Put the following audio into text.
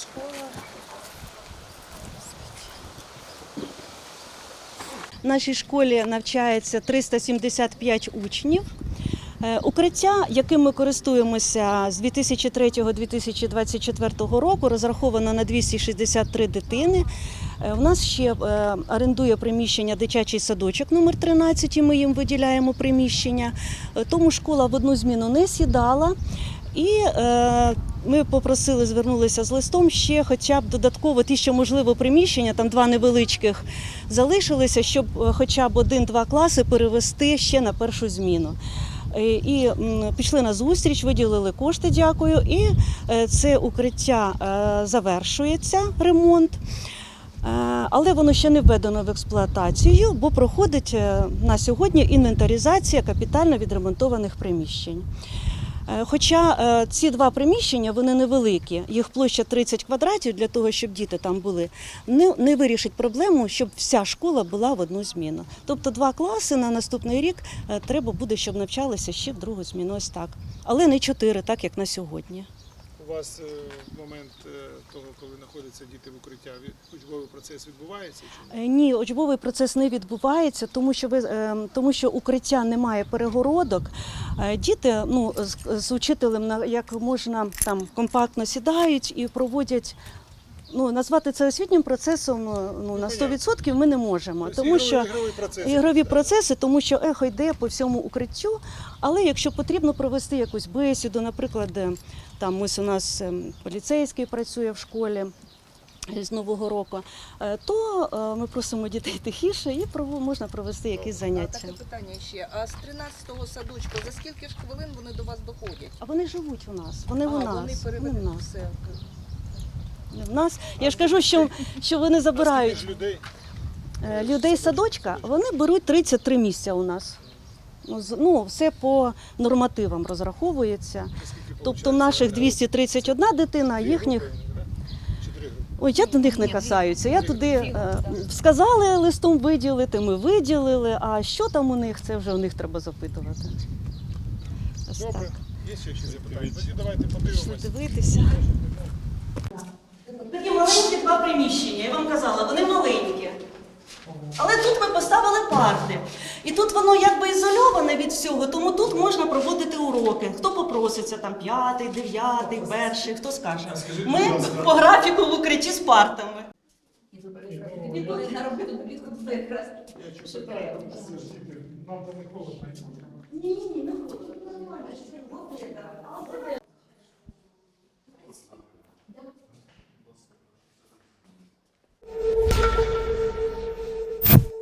школа. В нашій школі навчається 375 учнів. Е, Укриття, яким ми користуємося з 2003-2024 року, розраховано на 263 дитини. Е, У нас ще е, орендує приміщення дитячий садочок номер 13, і ми їм виділяємо приміщення. Е, Тому школа в одну зміну не сідала. І е, ми попросили, звернулися з листом ще хоча б додатково ті, що можливо приміщення, там два невеличких залишилися, щоб е, хоча б один-два класи перевести ще на першу зміну. Е, І пішли на зустріч, виділили кошти, дякую. І е, це укриття завершується ремонт. Але воно ще не введено в експлуатацію, бо проходить на сьогодні інвентаризація капітально відремонтованих приміщень. Е, Хоча е, ці два приміщення вони невеликі, їх площа 30 квадратів для того, щоб діти там були, не, вирішить проблему, щоб вся школа була в одну зміну. Тобто два класи на наступний рік е, треба буде, щоб навчалися ще в другу зміну. Ось так. Але не чотири, так як на сьогодні. Вас е, в момент е, того, коли знаходяться діти в укриття, учбовий процес відбувається? Чи ні? Е, Ні, учбовий процес не відбувається, тому що ви е, тому, що укриття немає перегородок. Е, Діти ну з, з учителем як можна там компактно сідають і проводять. Ну назвати це освітнім процесом е, ну на 100% ми не можемо, Тобто тому що ігровий процес. ігрові процеси, тому що ехо йде по всьому укриттю. Але якщо потрібно провести якусь бесіду, наприклад, е, там ось у нас ем, поліцейський працює в школі. З нового року, е, то е, ми просимо дітей тихіше і можна провести якісь А заняття. таке питання ще. А з 13-го садочка за скільки ж хвилин вони до вас доходять? А вони живуть у нас. Вони а, у нас. Вони нас. все. В нас. Я ж кажу, що, що вони забирають людей? е, людей з садочка. Вони беруть 33 місця у нас. Ну, Ну, все по нормативам розраховується. Тобто наших Е, 231 дитина, а їхніх. Ой, я до них не касаюся. Я туди е, сказали листом виділити, ми виділили. А що там у них, це вже у них треба запитувати. Ось Добре, є ще якісь запитання? Тоді давайте подивимося приміщення, я вам казала, вони маленькі. Але тут ми поставили парти. І тут воно якби ізольоване від всього, тому тут можна проводити уроки. Хто попроситься, там п'ятий, дев'ятий, перший, хто скаже. Ми по графіку в укритті з партами. Ні, не холодно. Ні, ні, не холодно.